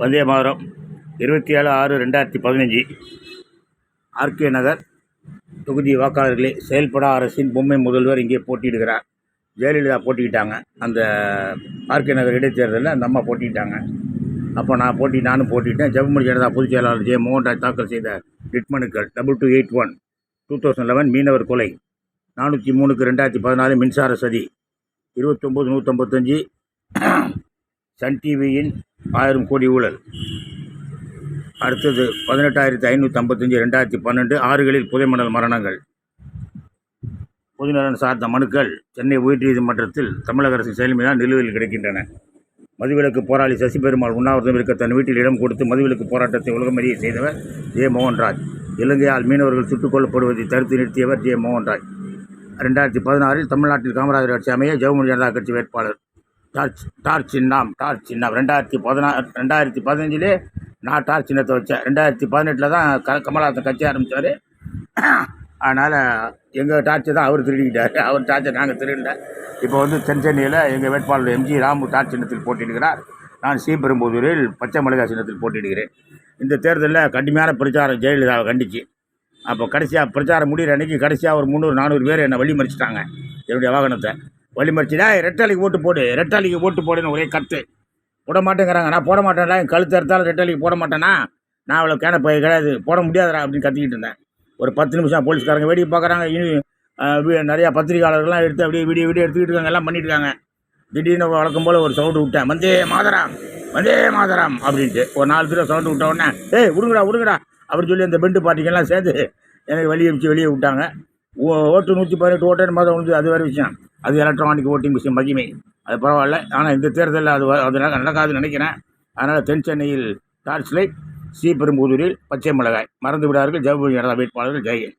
வந்தே மாதம் இருபத்தி ஏழு ஆறு ரெண்டாயிரத்தி பதினஞ்சு. ஆர்கே நகர் தொகுதி வாக்காளர்களே செயல்படா அரசின் பொம்மை முதல்வர் இங்கே போட்டியிடுகிறார். ஜெயலலிதா போட்டிக்கிட்டாங்க அந்த ஆர்கே நகர் இடைத்தேர்தலில் அந்த அம்மா போட்டிக்கிட்டாங்க அப்போ நான் போட்டி நானும் போட்டிட்டேன். ஜெகமணி ஜனதா பொதுச் செயலாளர் ஜெய மோகன்ராஜ் தாக்கல் செய்த ரிட் மனுக்கள் double two eight one two thousand eleven மீனவர் கொலை நானூற்றி மூணுக்கு ரெண்டாயிரத்தி பதினாலு மின்சார சதி இருபத்தொம்போது நூற்றம்பத்தஞ்சு சன் டிவியின் ஆயிரம் கோடி ஊழல். அடுத்தது பதினெட்டாயிரத்தி ஐநூற்றி ஐம்பத்தஞ்சு ரெண்டாயிரத்தி பன்னெண்டு ஆறுகளில் புதைமணல் மரணங்கள். பொதுநலன் சார்ந்த மனுக்கள் சென்னை உயர்நீதிமன்றத்தில் தமிழக அரசு செயல்மையால் நிலுவையில் கிடைக்கின்றன. மதுவிலக்கு போராளி சசிபெருமாள் உண்ணாவிரதம் இருக்க தன் வீட்டில் இடம் கொடுத்து மதுவிலக்கு போராட்டத்தை உலகமறிய செய்தவர் ஜே மோகன்ராஜ். இலங்கையால் மீனவர்கள் சுட்டுக் கொல்லப்படுவதை தடுத்து நிறுத்தியவர் ஜே மோகன்ராஜ். ரெண்டாயிரத்தி பதினாறில் தமிழ்நாட்டில் காமராஜர் ஆட்சி அமைய ஜெகமணி ஜனதா கட்சி வேட்பாளர். டார்ச் டார்ச் சின்னம் டார்ச் சின்னம். ரெண்டாயிரத்தி பதினா ரெண்டாயிரத்தி பதினஞ்சிலே நான் டார்ச் சின்னத்தை வச்சேன். ரெண்டாயிரத்தி பதினெட்டில் தான் க கமலஹாசன் கட்சி ஆரம்பித்தார் அதனால் எங்கள் டார்ச்சை தான் அவர் திருடிக்கிட்டார். அவர் டார்ச்சை நாங்கள் திருடல. இப்போ வந்து தென் சென்னையில் எங்கள் வேட்பாளர் எம்ஜி ராமு டார்ச் சின்னத்தில் போட்டியிடுகிறார். நான் ஸ்ரீபெரும்புதூரில் பச்சை மிளகாய் சின்னத்தில் போட்டியிடுகிறேன். இந்த தேர்தலில் கடுமையான பிரச்சாரம் ஜெயலலிதாவை கண்டிச்சு. அப்போ கடைசியாக பிரச்சாரம் முடிகிற அன்றைக்கி கடைசியாக ஒரு முந்நூறு நானூறு பேர் என்னை வழி மறிச்சிட்டாங்க. என்னுடைய வாகனத்தை. வழி ரெட்டாலிக்கு ஓட்டு போடு ரெட்டாலிக்கு ஓட்டு போடுன்னு ஒரே கத்து போட மாட்டேங்கிறாங்க. நான் போட மாட்டேன்டா என் கழுத்து எடுத்தாலும் ரெட்டாலிக்கு போட மாட்டேன்னா நான் அவ்வளோ கேன போய் கிடையாது. போட முடியாதுடா அப்படின்னு கத்திக்கிட்டு இருந்தேன். ஒரு பத்து நிமிஷம் போலீஸ்காரங்க வேடிக்கை பார்க்குறாங்க. இனி நிறையா பத்திரிகையாளர்கள்லாம் எடுத்து அப்படியே வீடியோ வீடியோ எடுத்துக்கிட்டு இருக்காங்க. எல்லாம் பண்ணிட்டு இருக்காங்க திடீர்னு வழக்கம் போல் ஒரு சவுண்டு விட்டேன். வந்தே மாதராம் வந்தே மாதராம் அப்படின்ட்டு. ஒரு நாலு தடவை சவுண்டு விட்ட உடனே ஏய் விடுங்கடா விடுங்கடா அப்படின்னு சொல்லி அந்த பெண்டு பார்ட்டிங்கெல்லாம் சேர்ந்து எனக்கு வெளியே வச்சு வெளியே விட்டாங்க. ஓ- ஓட்டு நூற்றி பதினெட்டு ஓட்டேன்னு மாதம் விழுந்து அது வேறு விஷயம். அது எலக்ட்ரானிக் ஓட்டிங் மிஷின் மகிமை. அது பரவாயில்ல. ஆனால் இந்த தேர்தலில் அது அது நடக்காதுன்னு நினைக்கிறேன். அதனால் தென் சென்னையில் டார்ச் லைட் ஸ்ரீபெரும்புதூரில் பச்சை மிளகாய். மறந்து விடார்கள் ஜெகபதி ஜனதா வேட்பாளர்கள் ஜெயகன்